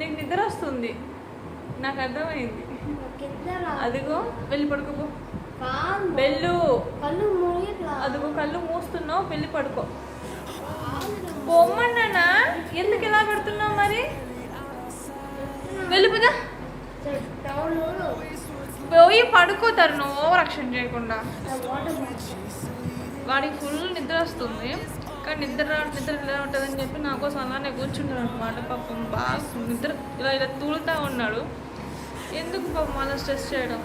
నీకు నిద్ర వస్తుంది. నాకు అర్థమైంది. అదిగో వెళ్ళి పడుకోపో. వెళ్ళు. కళ్ళు అదిగో కళ్ళు మూస్తున్నావు వెళ్ళి పడుకో. పొమ్మన్నానా? ఎందుకు ఇలా పెడుతున్నావు మరి? వెళ్ళిపోదా పోయి పడుకోతారు నువ్వు ఓవర్ యాక్షన్ చేయకుండా. వాడికి ఫుల్ నిద్ర వస్తుంది. కానీ నిద్ర నిద్ర ఇలా ఉంటుందని చెప్పి నా కోసం అలానే కూర్చున్నాడు అనమాట పాపం బాగా నిద్ర ఇలా ఇలా తూలుతా ఉన్నాడు. ఎందుకు పాపం అలా స్ట్రెస్ చేయడం?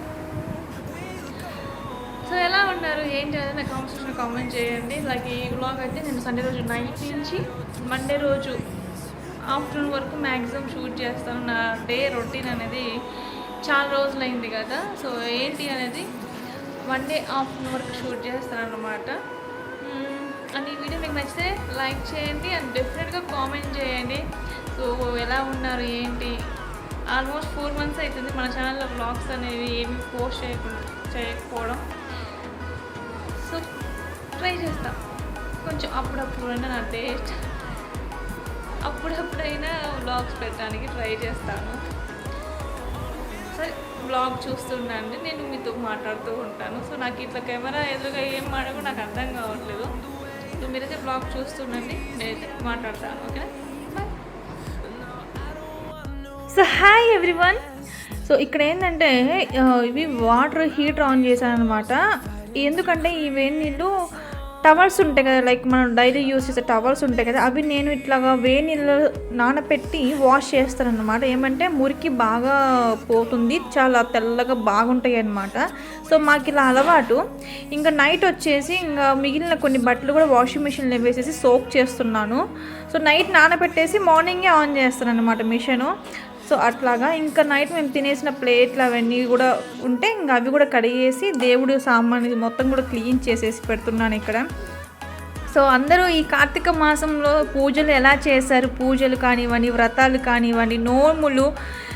సో ఎలా ఉన్నారు? ఏంటి అనేది నా కామెంట్ కామెంట్ చేయండి. లైక్ ఈ బ్లాగ్ అయితే నేను సండే రోజు నైట్ నుంచి మండే రోజు ఆఫ్టర్నూన్ వరకు మ్యాక్సిమం షూట్ చేస్తాను. నా డే రొటీన్ అనేది చాలా రోజులైంది కదా. సో ఏంటి అనేది వన్ డే ఆఫ్టర్నూన్ వరకు షూట్ చేస్తాను అన్నమాట అండ్ వీడియో నచ్చితే లైక్ చేయండి అండ్ డెఫినెట్గా కామెంట్ చేయండి. సో ఎలా ఉన్నారు ఏంటి? ఆల్మోస్ట్ ఫోర్ మంత్స్ అవుతుంది మన ఛానల్లో బ్లాగ్స్ అనేవి ఏమి పోస్ట్ చేయకుండా చేయకపోవడం. సో ట్రై చేస్తాం. కొంచెం అప్పుడప్పుడు అయినా నా టేస్ట్ అప్పుడప్పుడైనా బ్లాగ్స్ పెట్టడానికి ట్రై చేస్తాను. సరే బ్లాగ్ చూస్తుండండి. నేను మీతో మాట్లాడుతూ ఉంటాను. సో నాకు ఇట్లా కెమెరా ఎదురుగా ఏం మాడకో నాకు అర్థం కావట్లేదు. సో మీరైతే బ్లాగ్ చూస్తుండండి నేనైతే మాట్లాడతాను ఓకేనా? సో హాయ్ ఎవ్రీవన్ సో ఇక్కడ ఏంటంటే ఇవి వాటర్ హీటర్ ఆన్ చేశాను అనమాట ఎందుకంటే ఈ వేడి నీళ్ళు టవల్స్ ఉంటాయి కదా లైక్ మనం డైలీ యూస్ చేసే టవల్స్ ఉంటాయి కదా అవి నేను ఇట్లాగా వేడి నీళ్ళు నానబెట్టి వాష్ చేస్తాను అనమాట ఏమంటే మురికి బాగా పోతుంది చాలా తెల్లగా బాగుంటాయి అనమాట సో మాకు ఇలా అలవాటు. ఇంకా నైట్ వచ్చేసి ఇంకా మిగిలిన కొన్ని బట్టలు కూడా వాషింగ్ మిషన్లో వేసేసి సోక్ చేస్తున్నాను. సో నైట్ నానబెట్టేసి మార్నింగే ఆన్ చేస్తాను అనమాట మిషను. సో అట్లాగా ఇంకా నైట్ మేము తినేసిన ప్లేట్లు అవన్నీ కూడా ఉంటే ఇంకా అవి కూడా కడిగేసి దేవుడు సామాన్లు మొత్తం కూడా క్లీన్ చేసేసి పెడుతున్నాను ఇక్కడ. సో అందరూ ఈ కార్తీక మాసంలో పూజలు ఎలా చేశారు? పూజలు కానివ్వండి వ్రతాలు కానివ్వండి నోములు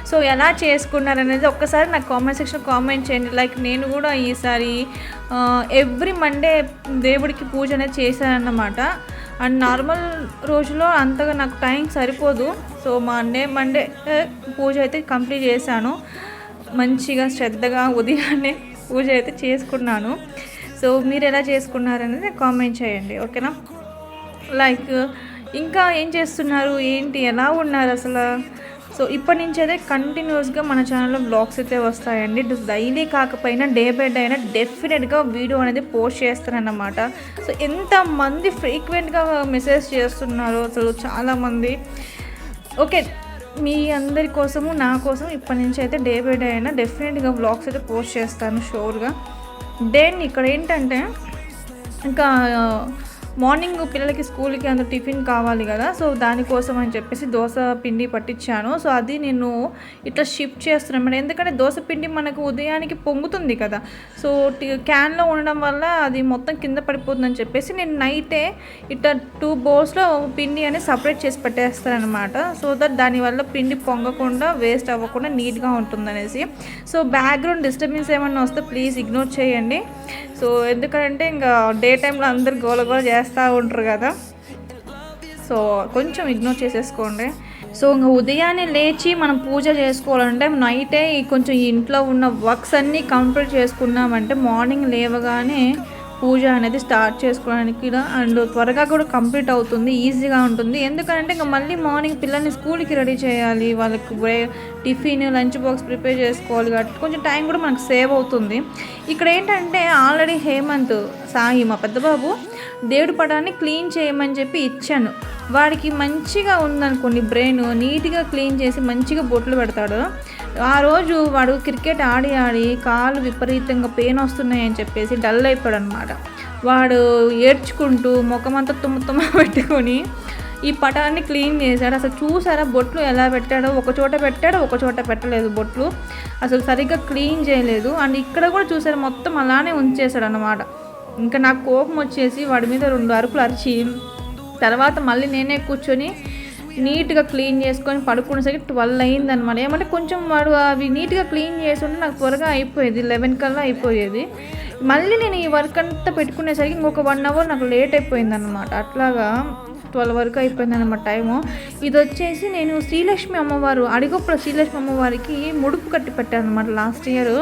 సో ఎలా చేసుకున్నారు అనేది ఒక్కసారి నాకు కామెంట్ సెక్షన్ కామెంట్ చేయండి. లైక్ నేను కూడా ఈసారి ఎవ్రీ మండే దేవుడికి పూజ అనేది చేశానన్నమాట. అండ్ నార్మల్ రోజులో అంతగా నాకు టైం సరిపోదు. సో మండే మండే పూజ అయితే కంప్లీట్ చేశాను. మంచిగా శ్రద్ధగా ఉదయాన్నే పూజ అయితే చేసుకున్నాను. సో మీరు ఎలా చేసుకున్నారనేది కామెంట్ చేయండి. ఓకేనా లైక్ ఇంకా ఏం చేస్తున్నారు? ఏంటి? ఎలా ఉన్నారు అసలు? సో ఇప్పటి నుంచి అయితే కంటిన్యూస్గా మన ఛానల్లో బ్లాగ్స్ అయితే వస్తాయండి. డైలీ కాకపోయినా డే బై డే అయినా డెఫినెట్గా వీడియో అనేది పోస్ట్ చేస్తానన్నమాట. సో ఎంతమంది ఫ్రీక్వెంట్గా మెసేజ్ చేస్తున్నారు అసలు చాలామంది. ఓకే మీ అందరి కోసము నా కోసం ఇప్పటి నుంచి అయితే డే బై డే అయినా డెఫినెట్గా బ్లాగ్స్ అయితే పోస్ట్ చేస్తాను షూర్గా దెన్ ఇక్కడ ఏంటంటే ఇంకా మార్నింగ్ పిల్లలకి స్కూల్కి అంత టిఫిన్ కావాలి కదా సో దానికోసం అని చెప్పేసి దోశ పిండి పట్టించాను సో అది నేను ఇట్లా షిఫ్ట్ చేస్తున్నాను మేడం. ఎందుకంటే దోశ పిండి మనకు ఉదయానికి పొంగుతుంది కదా సో క్యాన్లో ఉండడం వల్ల అది మొత్తం కింద పడిపోతుందని చెప్పేసి నేను నైటే ఇట్లా టూ బౌల్స్లో పిండి అనేది సపరేట్ చేసి పెట్టేస్తాను అనమాట సో దట్ దానివల్ల పిండి పొంగకుండా వేస్ట్ అవ్వకుండా నీట్గా ఉంటుందనేసి. సో బ్యాక్గ్రౌండ్ డిస్టర్బెన్స్ ఏమన్నా వస్తే ప్లీజ్ ఇగ్నోర్ చేయండి. సో ఎందుకంటే ఇంకా డే టైంలో అందరు గోల గోల చేస్తూ ఉంటారు కదా. సో కొంచెం ఇగ్నోర్ చేసేసుకోండి. సో ఇంకా ఉదయాన్నే లేచి మనం పూజ చేసుకోవాలంటే నైటే ఈ కొంచెం ఇంట్లో ఉన్న వర్క్స్ అన్నీ కంప్లీట్ చేసుకున్నామంటే మార్నింగ్ లేవగానే పూజ అనేది స్టార్ట్ చేసుకోవడానికి అండ్ త్వరగా కూడా కంప్లీట్ అవుతుంది ఈజీగా ఉంటుంది. ఎందుకంటే ఇంకా మళ్ళీ మార్నింగ్ పిల్లల్ని స్కూల్కి రెడీ చేయాలి వాళ్ళకి బ్రే టిఫిన్ లంచ్ బాక్స్ ప్రిపేర్ చేసుకోవాలి కాబట్టి కొంచెం టైం కూడా మనకు సేవ్ అవుతుంది. ఇక్కడ ఏంటంటే ఆల్రెడీ హేమంత్ సాయి మా పెద్దబాబు దేవుడి పటాన్ని క్లీన్ చేయమని చెప్పి ఇచ్చాను. వాడికి మంచిగా ఉందనుకోండి బ్రెయిన్ నీట్గా క్లీన్ చేసి మంచిగా బొట్లు పెడతాడు. ఆ రోజు వాడు క్రికెట్ ఆడి ఆడి కాలు విపరీతంగా పెయిన్ వస్తున్నాయని చెప్పేసి డల్ అయిపోయాడు అనమాట వాడు ఏడ్చుకుంటూ ముఖమంతా తుమ్మ తుమ్మ పెట్టుకొని ఈ పటాన్ని క్లీన్ చేశాడు. అసలు చూసారా? బొట్లు ఎలా పెట్టాడో? ఒక చోట పెట్టాడు ఒక చోట పెట్టలేదు బొట్లు. అసలు సరిగ్గా క్లీన్ చేయలేదు. అండ్ ఇక్కడ కూడా చూసారు? మొత్తం అలానే ఉంచేశాడు అనమాట ఇంకా నాకు కోపం వచ్చేసి వాడి మీద రెండు అరుపులు అరిచి తర్వాత మళ్ళీ నేనే కూర్చొని నీట్గా క్లీన్ చేసుకొని పడుకునేసరికి ట్వెల్వ్ అయింది అనమాట ఏమంటే కొంచెం వాడు అవి నీట్గా క్లీన్ చేసి ఉంటే నాకు త్వరగా అయిపోయేది లెవెన్ కల్లా అయిపోయేది. మళ్ళీ నేను ఈ వర్క్ అంతా పెట్టుకునేసరికి ఇంకొక వన్ అవర్ నాకు లేట్ అయిపోయింది అనమాట అట్లాగా ట్వెల్వ్ వరకు అయిపోయింది అనమాట టైము. ఇది వచ్చేసి నేను శ్రీలక్ష్మి అమ్మవారు అడిగొప్పల శ్రీలక్ష్మి అమ్మవారికి ముడుపు కట్టి పెట్టాను అనమాట లాస్ట్ ఇయర్.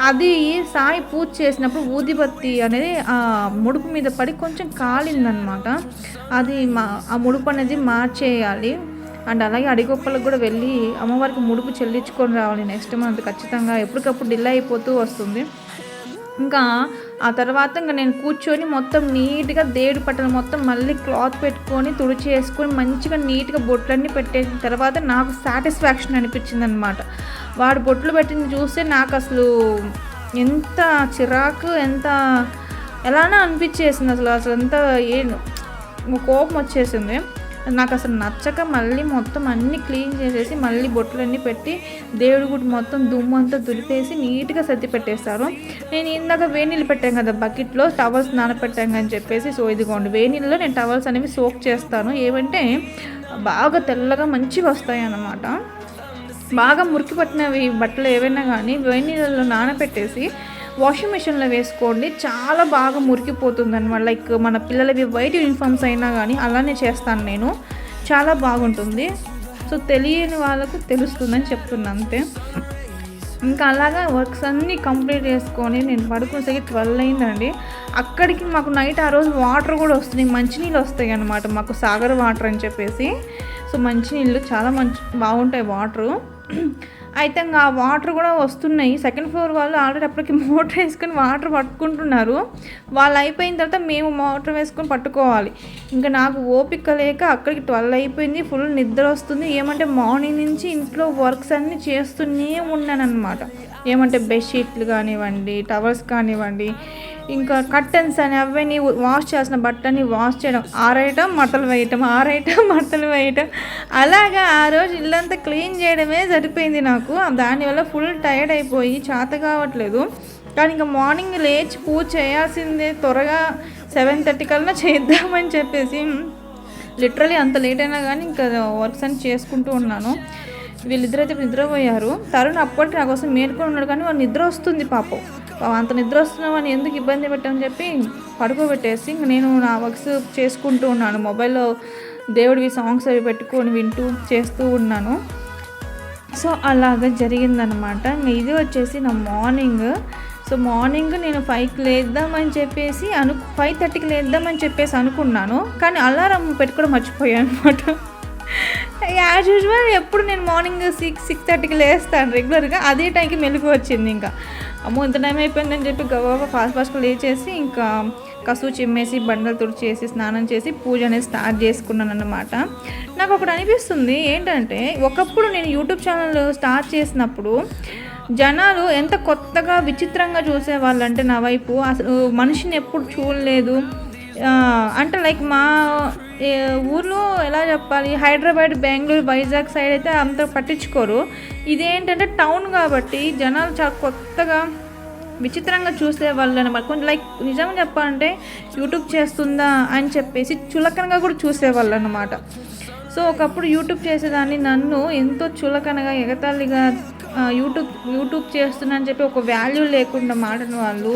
అది సాయి పూజ చేసినప్పుడు ఊదిబత్తి అనేది ఆ ముడుపు మీద పడి కొంచెం కాలిందనమాట. అది మా ఆ ముడుపు అనేది మార్చేయాలి. అండ్ అలాగే అడిగొప్పలకు కూడా వెళ్ళి అమ్మవారికి ముడుపు చెల్లించుకొని రావాలి నెక్స్ట్ మంత్ ఖచ్చితంగా. ఎప్పటికప్పుడు డిలే అయిపోతూ వస్తుంది. ఇంకా ఆ తర్వాత ఇంకా నేను కూర్చొని మొత్తం నీట్గా దేడు పట్టలు మొత్తం మళ్ళీ క్లాత్ పెట్టుకొని తుడిచేసుకొని మంచిగా నీట్గా బొట్లన్నీ పెట్టేసిన తర్వాత నాకు సాటిస్ఫాక్షన్ అనిపించింది అనమాట వాడు బొట్లు పెట్టింది చూస్తే నాకు అసలు ఎంత చిరాకు ఎంత ఎలానో అనిపించేసింది అసలు అసలు ఎంత ఏ కోపం వచ్చేసింది. నాకు అసలు నచ్చక మళ్ళీ మొత్తం అన్నీ క్లీన్ చేసేసి మళ్ళీ బొట్లన్నీ పెట్టి దేవుడి గుడి మొత్తం దుమ్ము అంతా దులిపేసి నీట్గా సర్ది పెట్టేస్తారు. నేను ఇందాక వేణీళ్ళు పెట్టాను కదా బకెట్లో టవల్స్ నానపెట్టాను అని చెప్పేసి సో ఇదిగోండి వేడి నీళ్ళలో నేను టవల్స్ అనేవి సోక్ చేస్తాను. ఏమంటే బాగా తెల్లగా మంచిగా వస్తాయి అన్నమాట బాగా మురికి పట్టినవి బట్టలు ఏవైనా కానీ వేడి నీళ్ళలో నానబెట్టేసి వాషింగ్ మిషన్లో వేసుకోండి. చాలా బాగా మురికిపోతుంది అనమాట లైక్ మన పిల్లలవి వైట్ యూనిఫామ్స్ అయినా కానీ అలానే చేస్తాను నేను. చాలా బాగుంటుంది. సో తెలియని వాళ్ళకు తెలుస్తుందని చెప్తున్నాను అంతే. ఇంకా అలాగా వర్క్స్ అన్నీ కంప్లీట్ చేసుకొని నేను పడుకునేసరికి ట్వెల్వ్ అయిందండి. అక్కడికి మాకు నైట్ ఆ రోజు వాటర్ కూడా వస్తున్నాయి. మంచినీళ్ళు వస్తాయి అనమాట మాకు సాగర్ వాటర్ అని చెప్పేసి. సో మంచినీళ్ళు చాలా మంచి బాగుంటాయి వాటరు. అయితే ఇంకా ఆ వాటర్ కూడా వస్తున్నాయి. సెకండ్ ఫ్లోర్ వాళ్ళు ఆల్రెడీ అప్పటికి మోటార్ వేసుకొని వాటర్ పట్టుకుంటున్నారు. వాళ్ళు అయిపోయిన తర్వాత మేము మోటార్ వేసుకొని పట్టుకోవాలి. ఇంకా నాకు ఓపిక లేక అక్కడికి ట్వెల్వ్ అయిపోయింది. ఫుల్ నిద్ర వస్తుంది. ఏమంటే మార్నింగ్ నుంచి ఇంట్లో వర్క్స్ అన్నీ చేస్తూనే ఉన్నానన్నమాట. ఏమంటే బెడ్షీట్లు కానివ్వండి టవల్స్ కానివ్వండి ఇంకా కర్టన్స్ అని అవన్నీ వాష్ చేసిన బట్టని వాష్ చేయడం ఆరేయటం మట్టలు వేయటం ఆరేయటం మట్టలు వేయటం. అలాగా ఆ రోజు ఇల్లంతా క్లీన్ చేయడమే సరిపోయింది నాకు. దానివల్ల ఫుల్ టైర్డ్ అయిపోయి చేత కావట్లేదు. కానీ ఇంకా మార్నింగ్ లేచి పూజ చేయాల్సిందే త్వరగా సెవెన్ థర్టీ కల్లా చేద్దామని చెప్పేసి లిటరలీ అంత లేట్ అయినా కానీ ఇంకా వర్క్స్ అని చేసుకుంటూ ఉన్నాను. వీళ్ళిద్దరైతే నిద్రపోయారు. తరుణ్ అప్పటికి నా కోసం మేలుకొని ఉన్నాడు కానీ వాడు నిద్ర వస్తుంది పాపం. అంత నిద్ర వస్తున్నామని ఎందుకు ఇబ్బంది పెట్టమని చెప్పి పడుకోబెట్టేసి ఇంక నేను నా వర్క్స్ చేసుకుంటూ ఉన్నాను. మొబైల్లో దేవుడివి సాంగ్స్ అవి పెట్టుకొని వింటూ చేస్తూ ఉన్నాను. సో అలాగ జరిగిందనమాట ఇది వచ్చేసి నా మార్నింగ్. సో మార్నింగ్ నేను ఫైవ్కి లేద్దామని చెప్పేసి అను ఫైవ్ థర్టీకి లేద్దామని చెప్పేసి అనుకున్నాను. కానీ అలారం పెట్టుకోవడం మర్చిపోయాను అనమాట యాజ్ యూజువల్ ఎప్పుడు నేను మార్నింగ్ సిక్స్ సిక్స్ థర్టీకి లేస్తాను రెగ్యులర్గా. అదే టైంకి మెలకు వచ్చింది ఇంకా. అమ్మో ఇంత టైం అయిపోయిందని చెప్పి గవ్వ ఫాస్ట్ ఫాస్ట్గా లేచేసి ఇంకా కసు చిమ్మేసి బండలు తుడిచేసి స్నానం చేసి పూజ అనేది స్టార్ట్ చేసుకున్నాను అన్నమాట నాకు ఒకటి అనిపిస్తుంది ఏంటంటే ఒకప్పుడు నేను యూట్యూబ్ ఛానల్ స్టార్ట్ చేసినప్పుడు జనాలు ఎంత కొత్తగా విచిత్రంగా చూసేవాళ్ళు అంటే నా వైపు అసలు మనిషిని ఎప్పుడు చూడలేదు. అంటే లైక్ మా ఊర్లో ఎలా చెప్పాలి హైదరాబాద్ బెంగళూరు వైజాగ్ సైడ్ అయితే అంత పట్టించుకోరు. ఇదేంటంటే టౌన్ కాబట్టి జనాలు చాలా కొత్తగా విచిత్రంగా చూసేవాళ్ళు అనమాట కొంచెం లైక్ నిజం చెప్పాలంటే యూట్యూబ్ చేస్తుందా అని చెప్పేసి చులకనగా కూడా చూసేవాళ్ళు అనమాట సో ఒకప్పుడు యూట్యూబ్ చేసేదాన్ని. నన్ను ఎంతో చులకనగా ఎగతాళిగా యూట్యూబ్ యూట్యూబ్ చేస్తున్నా అని చెప్పి ఒక వాల్యూ లేకుండా మాటని వాళ్ళు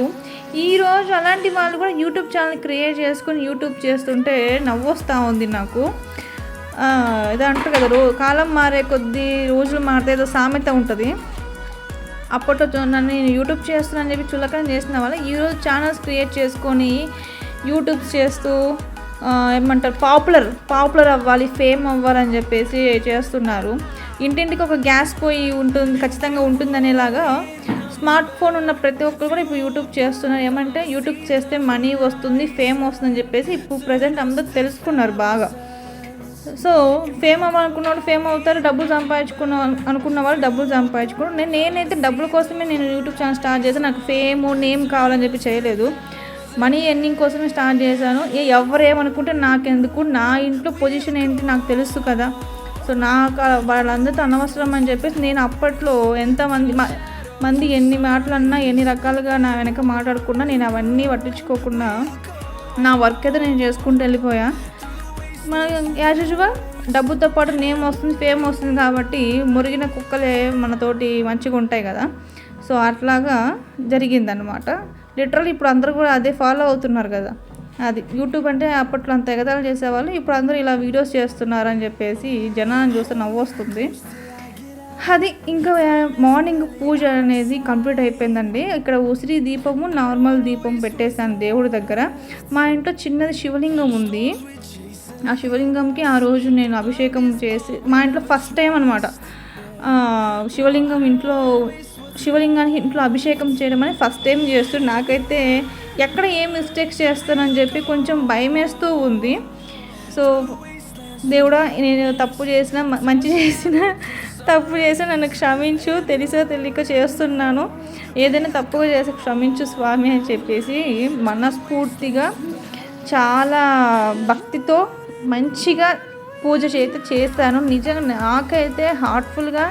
ఈరోజు అలాంటి వాళ్ళు కూడా యూట్యూబ్ ఛానల్ క్రియేట్ చేసుకొని యూట్యూబ్ చేస్తుంటే నవ్వొస్తూ ఉంది నాకు. ఇది అంటారు కదా రో కాలం మారే కొద్దీ రోజులు మారితే ఏదో సామెత ఉంటుంది. అప్పట్లో నన్ను నేను యూట్యూబ్ చేస్తున్నాను చెప్పి చులకన చేసిన వాళ్ళు ఈరోజు ఛానల్స్ క్రియేట్ చేసుకొని యూట్యూబ్ చేస్తూ ఏమంటారు పాపులర్ పాపులర్ అవ్వాలి ఫేమ్ అవ్వాలని చెప్పేసి చేస్తున్నారు. ఇంటింటికి ఒక గ్యాస్ పోయి ఉంటుంది ఖచ్చితంగా ఉంటుందనేలాగా స్మార్ట్ ఫోన్ ఉన్న ప్రతి ఒక్కరు కూడా ఇప్పుడు యూట్యూబ్ చేస్తున్నారు. ఏమంటే యూట్యూబ్ చేస్తే మనీ వస్తుంది ఫేమ్ వస్తుందని చెప్పేసి ఇప్పుడు ప్రజెంట్ అందరూ తెలుసుకున్నారు బాగా. సో ఫేమ్ అవ్వాలనుకున్నవాడు ఫేమ్ అవుతారు డబ్బులు సంపాదించుకున్న అనుకున్న వాళ్ళు డబ్బులు సంపాదించుకోరు నేను నేనైతే డబ్బుల కోసమే నేను యూట్యూబ్ ఛానల్ స్టార్ట్ చేసి నాకు ఫేమ్ నేమ్ కావాలని చెప్పి చేయలేదు. మనీ ఎర్నింగ్ కోసమే స్టార్ట్ చేశాను. ఏ ఎవరు ఏమనుకుంటే నాకెందుకు? నా ఇంట్లో పొజిషన్ ఏంటి నాకు తెలుసు కదా. సో నాకు వాళ్ళందరితో అనవసరం అని చెప్పేసి నేను అప్పట్లో ఎంతమంది మంది ఎన్ని మాటలు అన్నా ఎన్ని రకాలుగా నా వెనక మాట్లాడుకున్నా నేను అవన్నీ పట్టించుకోకుండా నా వర్క్ అయితే నేను చేసుకుంటూ వెళ్ళిపోయా. మన యాజ్ యూజువల్ డబ్బుతో పాటు నేమ్ వస్తుంది ఫేమ్ వస్తుంది కాబట్టి మురిగిన కుక్కలే మనతోటి మంచిగా ఉంటాయి కదా. సో అట్లాగా జరిగిందనమాట లిటరల్ ఇప్పుడు అందరూ కూడా అదే ఫాలో అవుతున్నారు కదా. అది యూట్యూబ్ అంటే అప్పట్లో అంత ఎగదాలు చేసేవాళ్ళు ఇప్పుడు అందరూ ఇలా వీడియోస్ చేస్తున్నారని చెప్పేసి జనాన్ని చూస్తే నవ్వు వస్తుంది. అది ఇంకా మార్నింగ్ పూజ అనేది కంప్లీట్ అయిపోయిందండి. ఇక్కడ ఉసిరి దీపము నార్మల్ దీపం పెట్టేశాను దేవుడి దగ్గర. మా ఇంట్లో చిన్నది శివలింగం ఉంది. ఆ శివలింగంకి ఆ రోజు నేను అభిషేకం చేసి మా ఇంట్లో ఫస్ట్ టైం అనమాట శివలింగం ఇంట్లో శివలింగానికి ఇంట్లో అభిషేకం చేయడం అని ఫస్ట్ టైం చేస్తూ నాకైతే ఎక్కడ ఏం మిస్టేక్స్ చేస్తానని చెప్పి కొంచెం భయం వేస్తూ ఉంది. సో దేవుడా నేను తప్పు చేసిన మంచి చేసిన తప్పు చేసి నన్ను క్షమించు తెలిసో తెలియక చేస్తున్నాను. ఏదైనా తప్పుగా చేసి క్షమించు స్వామి అని చెప్పేసి మనస్ఫూర్తిగా చాలా భక్తితో మంచిగా పూజ చేస్తే చేస్తాను. నిజంగా నాకైతే హార్ట్ఫుల్గా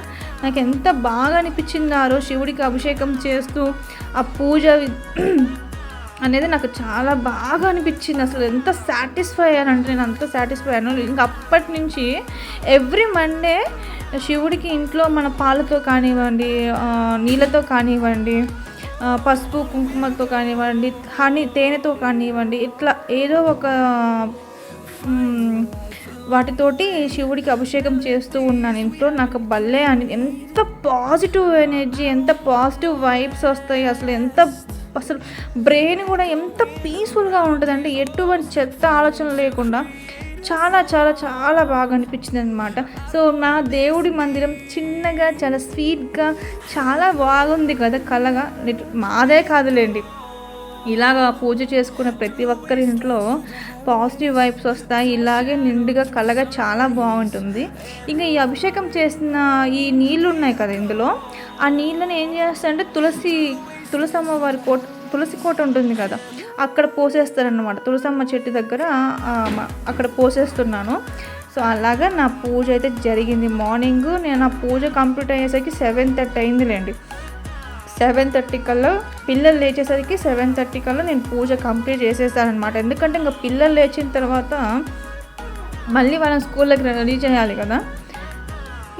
నాకు ఎంత బాగా అనిపించిందారో శివుడికి అభిషేకం చేస్తూ ఆ పూజ అనేది నాకు చాలా బాగా అనిపించింది. అసలు ఎంత సాటిస్ఫై అయ్యానంటే నేను అంత సాటిస్ఫై అయ్యాను. ఇంకా అప్పటి నుంచి ఎవ్రీ మండే శివుడికి ఇంట్లో మన పాలతో కానివ్వండి నీళ్ళతో కానివ్వండి పసుపు కుంకుమతో కానివ్వండి హనీ తేనెతో కానివ్వండి ఇట్లా ఏదో ఒక వాటితోటి శివుడికి అభిషేకం చేస్తూ ఉన్నాను. ఇంట్లో నాకు భలే అని ఎంత పాజిటివ్ ఎనర్జీ ఎంత పాజిటివ్ వైబ్స్ వస్తాయి. అసలు ఎంత అసలు బ్రెయిన్ కూడా ఎంత పీస్ఫుల్గా ఉంటుందంటే ఎటువంటి చెత్త ఆలోచన లేకుండా చాలా చాలా చాలా బాగా అనిపించింది అనమాట సో నా దేవుడి మందిరం చిన్నగా చాలా స్వీట్గా చాలా బాగుంది కదా కలగా మాదే కాదులేండి. ఇలాగ పూజ చేసుకునే ప్రతి ఒక్కరి ఇంట్లో పాజిటివ్ వైబ్స్ వస్తాయి. ఇలాగే నిండుగా కలగా చాలా బాగుంటుంది. ఇంకా ఈ అభిషేకం చేసిన ఈ నీళ్ళు ఉన్నాయి కదా ఇందులో. ఆ నీళ్ళని ఏం చేస్తారంటే తులసి తులసమ్మ వారి కోట తులసి కోట ఉంటుంది కదా అక్కడ పోసేస్తారనమాట తులసమ్మ చెట్టు దగ్గర అక్కడ పోసేస్తున్నాను. సో అలాగా నా పూజ అయితే జరిగింది. మార్నింగ్ నేను ఆ పూజ కంప్లీట్ అయ్యేసరికి సెవెన్ థర్టీ అయిందిలేండి. సెవెన్ థర్టీ కల్లా పిల్లలు లేచేసరికి సెవెన్ థర్టీ కల్లా నేను పూజ కంప్లీట్ చేసేసానమాట ఎందుకంటే ఇంకా పిల్లలు లేచిన తర్వాత మళ్ళీ వాళ్ళని స్కూల్లోకి రెడీ చేయాలి కదా.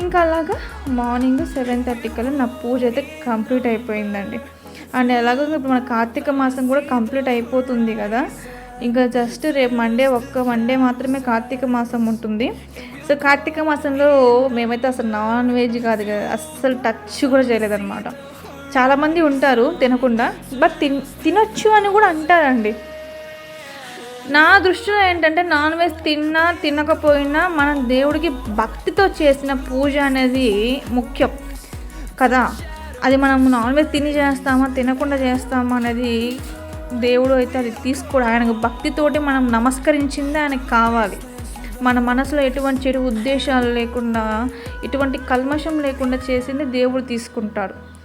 ఇంకా అలాగా మార్నింగ్ సెవెన్ థర్టీ కల్లా నా పూజ అయితే కంప్లీట్ అయిపోయిందండి. అండ్ ఎలాగో ఇప్పుడు మన కార్తీక మాసం కూడా కంప్లీట్ అయిపోతుంది కదా. ఇంకా జస్ట్ రేపు మండే ఒక్క మండే మాత్రమే కార్తీక మాసం ఉంటుంది. సో కార్తీక మాసంలో మేమైతే అసలు నాన్ వెజ్ కాదు కదా అస్సలు టచ్ కూడా చేయలేదన్నమాట. చాలామంది ఉంటారు తినకుండా బట్ తిన్ తినొచ్చు అని కూడా అంటారండి. నా దృష్టిలో ఏంటంటే నాన్ వెజ్ తిన్నా తినకపోయినా మనం దేవుడికి భక్తితో చేసిన పూజ అనేది ముఖ్యం కదా. అది మనం నాన్ వెజ్ తిని చేస్తామా తినకుండా చేస్తామా అనేది దేవుడు అయితే అది తీసుకోడు. ఆయనకు భక్తితోటి మనం నమస్కరించిందే ఆయనకు కావాలి. మన మనసులో ఎటువంటి చెడు ఉద్దేశాలు లేకుండా ఎటువంటి కల్మషం లేకుండా చేసింది దేవుడు తీసుకుంటాడు.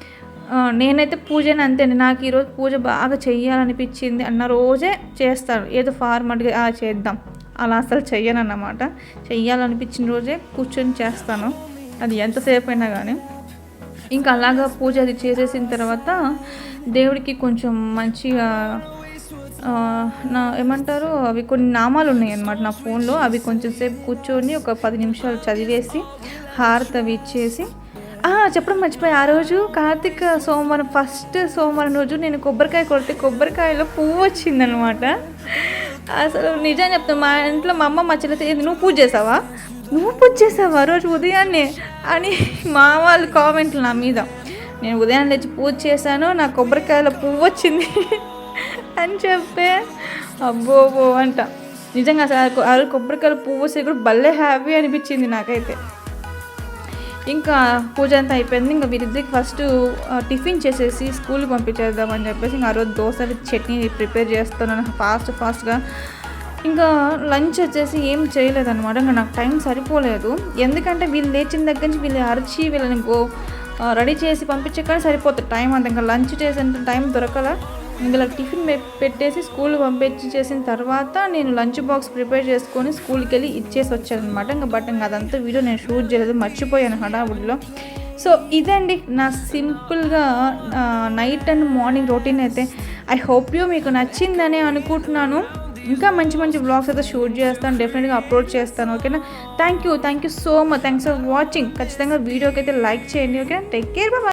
నేనైతే పూజని అంతే నాకు ఈరోజు పూజ బాగా చెయ్యాలనిపించింది అన్న రోజే చేస్తాను ఏదో ఫార్మల్గా చేద్దాం. అలా అసలు చెయ్యను అన్నమాట చెయ్యాలనిపించిన రోజే కూర్చొని చేస్తాను. అది ఎంతసేపు అయినా కానీ ఇంకా అలాగా పూజ అది చేసేసిన తర్వాత దేవుడికి కొంచెం మంచిగా నా ఏమంటారు? అవి కొన్ని నామాలు ఉన్నాయి అన్నమాట నా ఫోన్లో. అవి కొంచెం సేపు కూర్చొని ఒక పది నిమిషాలు చదివేసి హారతవి ఇచ్చేసి చెప్పడం మర్చిపోయి. ఆ రోజు కార్తీక సోమవారం ఫస్ట్ సోమవారం రోజు నేను కొబ్బరికాయ కొడితే కొబ్బరికాయలో పువ్వు వచ్చిందనమాట అసలు నిజం చెప్తాను మా ఇంట్లో మా అమ్మ మా చెల్లి నువ్వు పూజ చేసావా? నువ్వు పూజ చేసావా రోజు ఉదయాన్నే? అని మా వాళ్ళు కామెంట్లు నా మీద. నేను ఉదయాన్నే లేచి పూజ చేశాను నా కొబ్బరికాయల పువ్వు వచ్చింది అని చెప్పే. అబ్బోబో అంట. నిజంగా అసలు ఆ కొబ్బరికాయల పువ్వు వస్తే కూడా భలే హ్యాపీ అనిపించింది నాకైతే. ఇంకా పూజ అంతా అయిపోయింది. ఇంకా వీరిద్దరికి ఫస్ట్ టిఫిన్ చేసేసి స్కూల్కి పంపించేద్దామని చెప్పేసి ఇంకా ఆ రోజు దోశ చట్నీ ప్రిపేర్ చేస్తున్నాను. ఫాస్ట్ ఫాస్ట్గా ఇంకా లంచ్ వచ్చేసి ఏం చేయలేదన్నమాట. ఇంకా నాకు టైం సరిపోలేదు. ఎందుకంటే వీళ్ళు లేచిన దగ్గర నుంచి వీళ్ళు అరిచి వీళ్ళని గో రెడీ చేసి పంపించే కానీ సరిపోతుంది టైం అంత. ఇంకా లంచ్ చేసేంత టైం దొరకలే. ఇంకా టిఫిన్ పెట్టేసి స్కూల్ పంపించి చేసిన తర్వాత నేను లంచ్ బాక్స్ ప్రిపేర్ చేసుకొని స్కూల్కి వెళ్ళి ఇచ్చేసి వచ్చాను అనమాట ఇంకా బట్ ఇంకా అదంతా వీడియో నేను షూట్ చేయలేదు మర్చిపోయాను హడావుడిలో. సో ఇదండి నా సింపుల్గా నైట్ అండ్ మార్నింగ్ రొటీన్ అయితే. ఐ హోప్ యూ మీకు నచ్చిందని అనుకుంటున్నాను. ఇంకా మంచి మంచి బ్లాగ్స్ అయితే షూట్ చేస్తాను డెఫినెట్గా అప్లోడ్ చేస్తాను ఓకేనా? Thank you thank you so much. Thanks for watching. ఖచ్చితంగా వీడియోకి అయితే లైక్ చేయండి ఓకేనా? టేక్ కేర్ బాబా